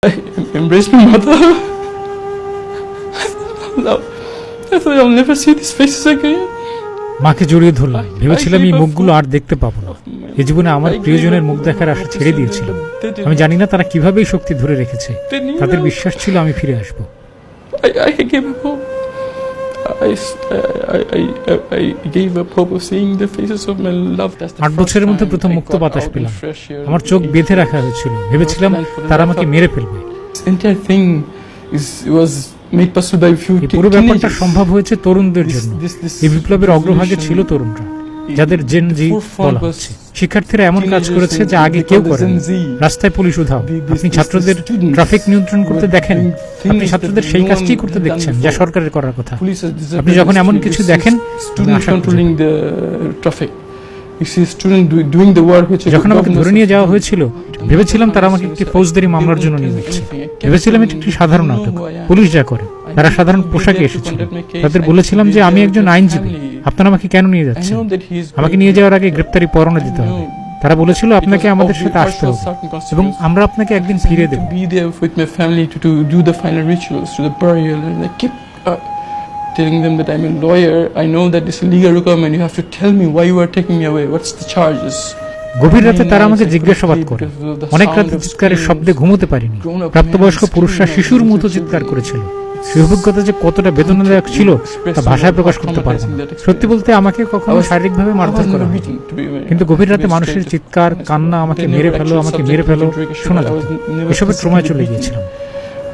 I me, mother. I thought I'll never see these faces again. মাকে জড়িয়ে ধরলাম। ভেবেছিলাম এই মুখগুলো আর দেখতে পাবো না। এ জীবনে আমার প্রিয়জনের মুখ দেখার আশা ছেড়ে দিয়েছিলাম। আমি জানি না তারা কীভাবে শক্তি ধরে রেখেছে। তাদের বিশ্বাস ছিল আমি ফিরে আসব। আট বছরের মধ্যে প্রথম মুক্ত বাতাস পেলাম। আমার চোখ বেঁধে রাখা হয়েছিল। ভেবেছিলাম তারা আমাকে মেরে ফেলবে। পুরো ব্যাপারটা সম্ভব হয়েছে তরুণদের জন্য। এই বিপ্লবের অগ্রভাগে ছিল তরুণরা যাদের জেন জি বলা হচ্ছে। শিক্ষার্থীরা এমন কাজ করেছে যে আগে কেউ করেন। রাস্তায় পুলিশ উধাও। আপনি ছাত্রদের ট্রাফিক নিয়ন্ত্রণ করতে দেখেন আপনি ছাত্রদের সেই কাজটি করতে দেখছেন যা সরকারের করার কথা। আপনি যখন এমন কিছু দেখেন ট্রাফিক যখন আমাকে ধরে নিয়ে যাওয়া হয়েছিল ভেবেছিলাম তারা আমাকে একটি ফৌজদারি মামলার জন্য নিয়ে নিচ্ছে ভেবেছিলাম এটি একটি সাধারণ আটক পুলিশ যা করে তারা সাধারণ পোশাকে এসেছিল। তাদের বলেছিলাম যে আমি একজন আইনজীবী। আপনারা আমাকে কেন নিয়ে যাচ্ছেন? আমাকে নিয়ে যাওয়ার আগে গ্রেপ্তারি পরোয়ানা দিতে হবে। তারা বলেছিল আপনাকে আমাদের সাথে আসতে হবে। এবং আমরা আপনাকে একদিন ফিরে দেব। uh, telling them that I'm a lawyer. I know that it's a legal requirement. You have to tell me why you are taking me away. What's the charges? গভীর রাতে তারা আমাকে জিজ্ঞাসাবাদ করে। অনেক রাতে চিৎকারের শব্দে ঘুমোতে পারিনি। প্রাপ্তবয়স্ক পুরুষরা শিশুর মতো চিৎকার করেছিল। সেই অভিজ্ঞতা যে কতটা বেদনাদায়ক ছিল তা ভাষায় প্রকাশ করতে পারব না সত্যি বলতে আমাকে কখনো শারীরিকভাবে মারধর করা হয়নি কিন্তু গভীর রাতে মানুষের চিৎকার কান্না আমাকে মেরে ফেলো আমাকে মেরে ফেলো শোনা যেত এসবের ট্রমায় চলে গিয়েছিলাম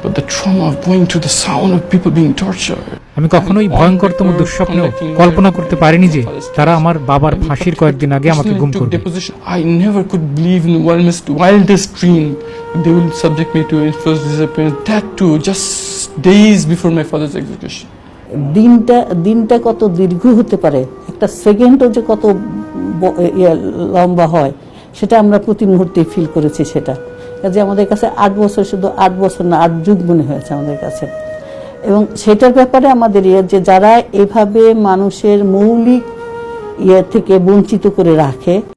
But the trauma of going to the sound of people being tortured. আমি কখনোই ভয়ঙ্করতম দুঃস্বপ্নেও কল্পনা করতে পারিনি যে তারা আমার বাবার ফাঁসির কয়েকদিন আগে আমাকে গুম করবে deposition. I never could believe in wildest, wildest dream they will subject me to first disappearance. That too, just days before my father's execution. দিনটা দিনটা কত দীর্ঘ হতে পারে? একটা সেকেন্ডও যে কত ইয়ে লম্বা হয়, সেটা আমরা প্রতি মুহূর্তে ফিল করেছি সেটা। কাজে আমাদের কাছে আট বছর শুধু আট বছর না, আট যুগ মনে হয়েছে আমাদের কাছে। এবং সেটার ব্যাপারে আমাদের ইয়ে যে যারা এভাবে মানুষের মৌলিক ইয়ে থেকে বঞ্চিত করে রাখে